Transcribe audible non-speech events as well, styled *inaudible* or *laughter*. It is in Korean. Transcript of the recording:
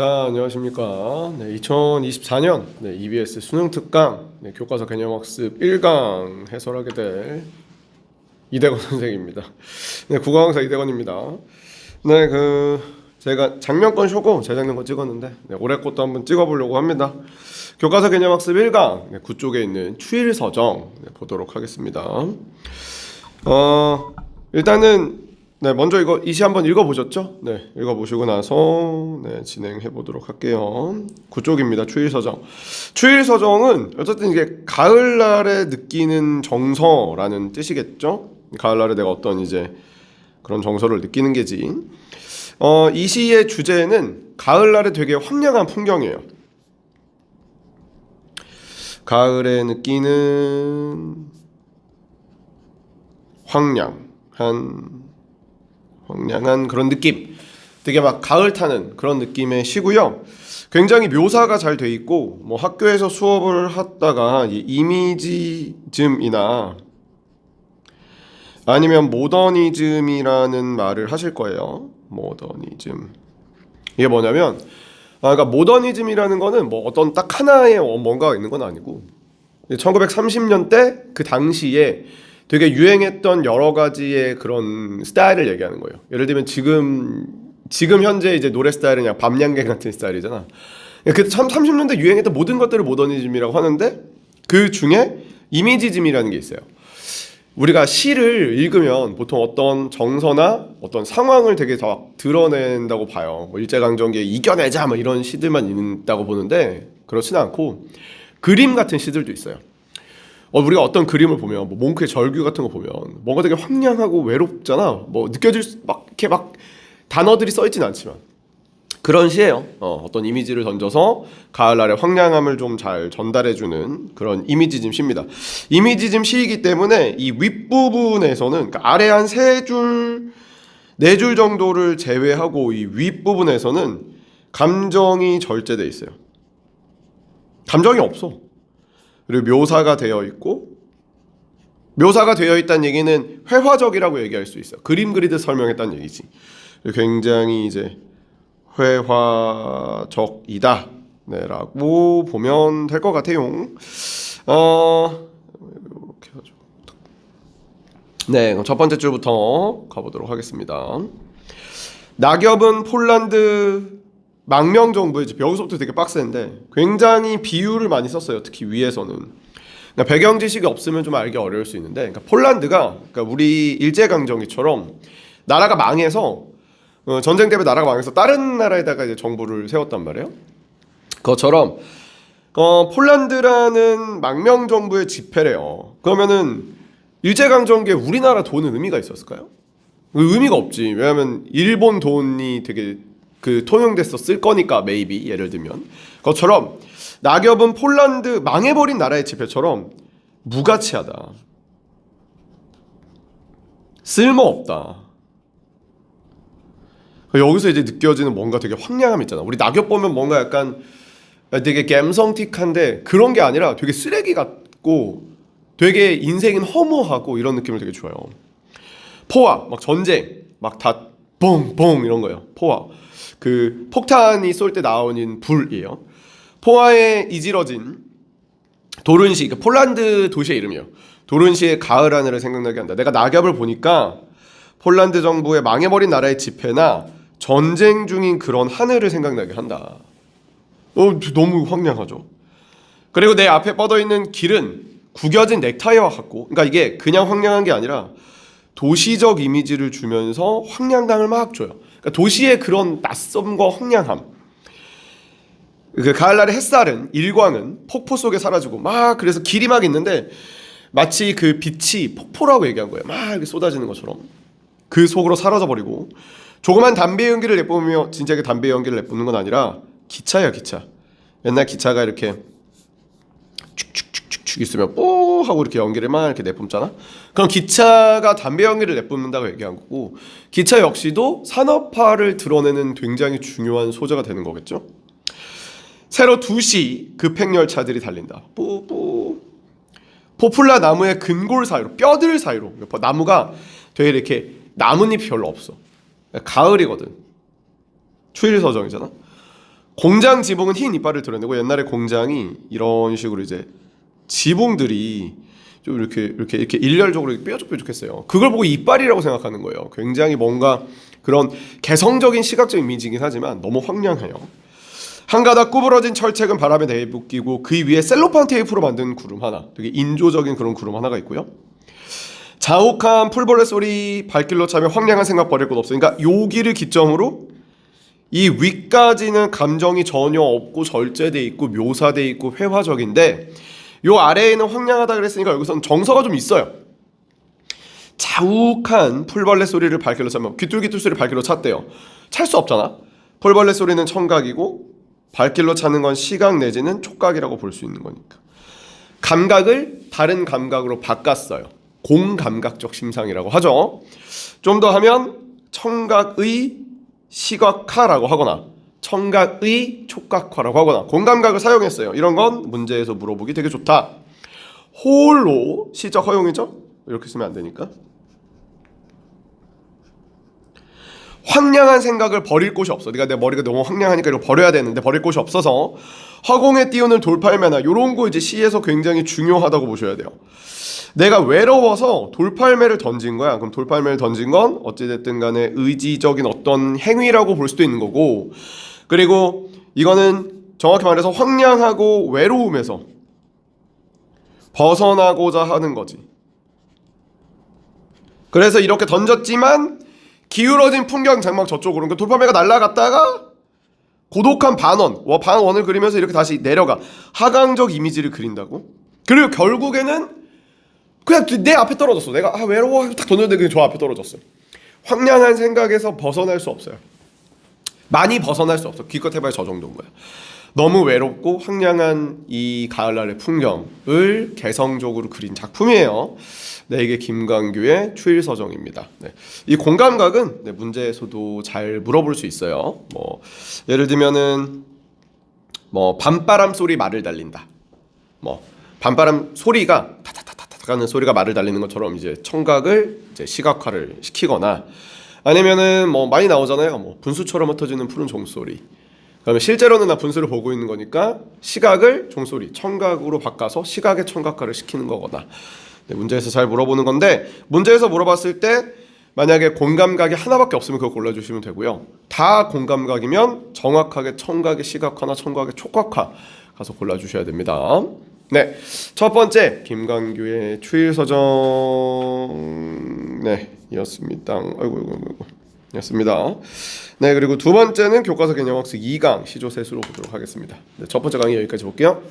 자, 안녕하십니까. 네, 2024년 네, EBS 수능 특강 네, 교과서 개념 학습 1강 해설하게 될 이대건 *laughs* 선생입니다. 네, 국어 강사 이대건입니다. 네, 그 제가 작년 건 쇼고 재작년 건 찍었는데 네, 올해 것도 한번 찍어 보려고 합니다. 교과서 개념 학습 1강 네, 구쪽에 있는 추일 서정 네, 보도록 하겠습니다. 어, 일단은 네, 먼저 이거 이시 한번 읽어보셨죠? 네, 읽어보시고 나서 네, 진행해 보도록 할게요. 구쪽입니다. 추일서정. 추일서정은 어쨌든 이게 가을날에 느끼는 정서라는 뜻이겠죠? 가을날에 내가 어떤 이제 그런 정서를 느끼는 게지. 어, 이 시의 주제는 가을날에 되게 황량한 풍경이에요. 가을에 느끼는 황량한 황량한 그런 느낌. 되게 막 가을 타는 그런 느낌의 시고요. 굉장히 묘사가 잘 돼 있고 뭐 학교에서 수업을 하다가 이 이미지즘이나 아니면 모더니즘이라는 말을 하실 거예요. 모더니즘. 이게 뭐냐면 아 그러니까 모더니즘이라는 거는 뭐 어떤 딱 하나의 뭔가가 있는 건 아니고 1930년대 그 당시에 되게 유행했던 여러 가지의 그런 스타일을 얘기하는 거예요. 예를 들면 지금 지금 현재 이제 노래 스타일은 그냥 밤양갱 같은 스타일이잖아. 그 30년대 유행했던 모든 것들을 모더니즘이라고 하는데 그 중에 이미지즘이라는 게 있어요. 우리가 시를 읽으면 보통 어떤 정서나 어떤 상황을 되게 다 드러낸다고 봐요. 뭐 일제강점기에 이겨내자 뭐 이런 시들만 있다고 보는데 그렇지는 않고 그림 같은 시들도 있어요. 어, 우리가 어떤 그림을 보면 뭐 몽크의 절규 같은 거 보면 뭔가 되게 황량하고 외롭잖아. 뭐 느껴질 수, 막 이렇게 막 단어들이 써 있진 않지만 그런 시예요. 어, 어떤 이미지를 던져서 가을날의 황량함을 좀 잘 전달해주는 그런 이미지즘 시입니다. 이미지즘 시이기 때문에 이 윗부분에서는 그러니까 아래 한 세 줄, 네 줄 정도를 제외하고 이 윗부분에서는 감정이 절제돼 있어요. 감정이 없어. 그리고 묘사가 되어 있고 묘사가 되어 있다는 얘기는 회화적이라고 얘기할 수 있어. 그림 그리듯 설명했다는 얘기지. 굉장히 이제 회화적이다. 네 라고 보면 될 것 같아요. 어 이렇게 하죠. 네, 첫 번째 줄부터 가보도록 하겠습니다. 낙엽은 폴란드 망명 정부의 집 여기서부터 되게 빡센데 굉장히 비유를 많이 썼어요. 특히 위에서는 그러니까 배경 지식이 없으면 좀 알기 어려울 수 있는데 그러니까 폴란드가 그러니까 우리 일제 강점기처럼 나라가 망해서 어, 전쟁 때문에 나라가 망해서 다른 나라에다가 이제 정부를 세웠단 말이에요. 그것처럼 어, 폴란드라는 망명 정부의 지폐래요. 그러면은 일제 강점기에 우리나라 돈은 의미가 있었을까요? 의미가 없지. 왜냐하면 일본 돈이 되게 그 통용돼서 쓸 거니까 maybe 예를 들면. 그것처럼 낙엽은 폴란드 망해버린 나라의 지폐처럼 무가치하다. 쓸모없다. 여기서 이제 느껴지는 뭔가 되게 황량함 있잖아. 우리 낙엽 보면 뭔가 약간 되게 갬성틱한데 그런 게 아니라 되게 쓰레기 같고 되게 인생은 허무하고 이런 느낌을 되게 줘요. 포화 막 전쟁 막 다 뽕뽕 이런 거예요 포화 그 폭탄이 쏠 때 나오는 불이에요. 포화에 이지러진 도른시, 그 폴란드 도시의 이름이에요. 도른시의 가을 하늘을 생각나게 한다. 내가 낙엽을 보니까 폴란드 정부의 망해버린 나라의 지폐나 전쟁 중인 그런 하늘을 생각나게 한다. 어, 너무 황량하죠. 그리고 내 앞에 뻗어 있는 길은 구겨진 넥타이와 같고, 그러니까 이게 그냥 황량한 게 아니라 도시적 이미지를 주면서 황량감을 막 줘요. 그러니까 도시의 그런 낯섦과 황량함. 그 가을날의 햇살은 일광은 폭포 속에 사라지고 막 그래서 길이 막 있는데 마치 그 빛이 폭포라고 얘기한 거예요. 막 이렇게 쏟아지는 것처럼 그 속으로 사라져 버리고 조그만 담배 연기를 내뿜으며 그 담배 연기를 내뿜는 건 아니라 기차야 기차. 옛날 기차가 이렇게 축축축축 있으면 뽀 하고 이렇게 연기를 막 이렇게 내뿜잖아. 그럼 기차가 담배 연기를 내뿜는다고 얘기한 거고 기차 역시도 산업화를 드러내는 굉장히 중요한 소재가 되는 거겠죠. 새로 2시 급행열차들이 달린다. 뿌뿌. 포플라 나무의 근골 사이로 뼈들 사이로 나무가 되게 이렇게 나뭇잎이 별로 없어. 가을이거든. 추일 서정이잖아. 공장 지붕은 흰 이빨을 드러내고 옛날에 공장이 이런 식으로 이제 지붕들이 좀 이렇게 이렇게 이렇게 일렬적으로 뾰족뾰족했어요. 그걸 보고 이빨이라고 생각하는 거예요. 굉장히 뭔가 그런 개성적인 시각적 이미지이긴 하지만 너무 황량해요. 한 가닥 구부러진 철책은 바람에 내붙기고 그 위에 셀로판 테이프로 만든 구름 하나, 되게 인조적인 그런 구름 하나가 있고요. 자욱한 풀벌레 소리 발길로 차면 황량한 생각 버릴 곳 없어. 그러니까 여기를 기점으로 이 위까지는 감정이 전혀 없고 절제돼 있고 묘사돼 있고 회화적인데 요 아래에는 황량하다 그랬으니까 여기서는 정서가 좀 있어요. 자욱한 풀벌레 소리를 발길로 차면 귀뚤귀뚤 소리 발길로 찼대요. 찰 수 없잖아. 풀벌레 소리는 청각이고 발길로 차는 건 시각 내지는 촉각이라고 볼 수 있는 거니까. 감각을 다른 감각으로 바꿨어요. 공감각적 심상이라고 하죠. 좀 더 하면 청각의 시각화라고 하거나 청각의 촉각화라고 하거나 공감각을 사용했어요. 이런 건 문제에서 물어보기 되게 좋다. 홀로 시적 허용이죠? 이렇게 쓰면 안 되니까. 황량한 생각을 버릴 곳이 없어. 네가 내 머리가 너무 황량하니까 이거 버려야 되는데 버릴 곳이 없어서 허공에 띄우는 돌팔매나 이런 거 이제 시에서 굉장히 중요하다고 보셔야 돼요. 내가 외로워서 돌팔매를 던진 거야. 그럼 돌팔매를 던진 건 어찌됐든 간에 의지적인 어떤 행위라고 볼 수도 있는 거고 그리고 이거는 정확히 말해서 황량하고 외로움에서 벗어나고자 하는 거지. 그래서 이렇게 던졌지만 기울어진 풍경 장막 저쪽으로 그러니까 돌팔매가 날아갔다가 고독한 반원, 와 반원을 그리면서 이렇게 다시 내려가 하강적 이미지를 그린다고. 그리고 결국에는 그냥 내 앞에 떨어졌어. 내가 아 외로워 하고 딱 던졌는데 그냥 저 앞에 떨어졌어. 황량한 생각에서 벗어날 수 없어요. 많이 벗어날 수 없어. 기껏 해봐야 저 정도인 거야. 너무 외롭고 황량한 이 가을날의 풍경을 개성적으로 그린 작품이에요. 네, 이게 김광규의 추일서정입니다. 네. 이 공감각은 네, 문제에서도 잘 물어볼 수 있어요. 뭐 예를 들면은 뭐 밤바람 소리 말을 달린다. 뭐 밤바람 소리가 타타타타타 하는 소리가 말을 달리는 것처럼 이제 청각을 이제 시각화를 시키거나 아니면은 뭐 많이 나오잖아요. 뭐 분수처럼 흩어지는 푸른 종소리. 그러면 실제로는 나 분수를 보고 있는 거니까 시각을 종소리, 청각으로 바꿔서 시각의 청각화를 시키는 거거나 네, 문제에서 잘 물어보는 건데 문제에서 물어봤을 때 만약에 공감각이 하나밖에 없으면 그거 골라주시면 되고요. 다 공감각이면 정확하게 청각의 시각화나 청각의 촉각화 가서 골라주셔야 됩니다. 네, 첫 번째 김광규의 추일서정 네 이었습니다. 아이고 아이고 아이고 였습니다. 네 그리고 두 번째는 교과서 개념학습 2강 시조 세수로 보도록 하겠습니다. 네, 첫 번째 강의 여기까지 볼게요.